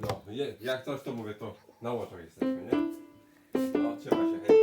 No, jak coś to mówię, to na łoto jesteśmy, nie? No, trzeba się hej.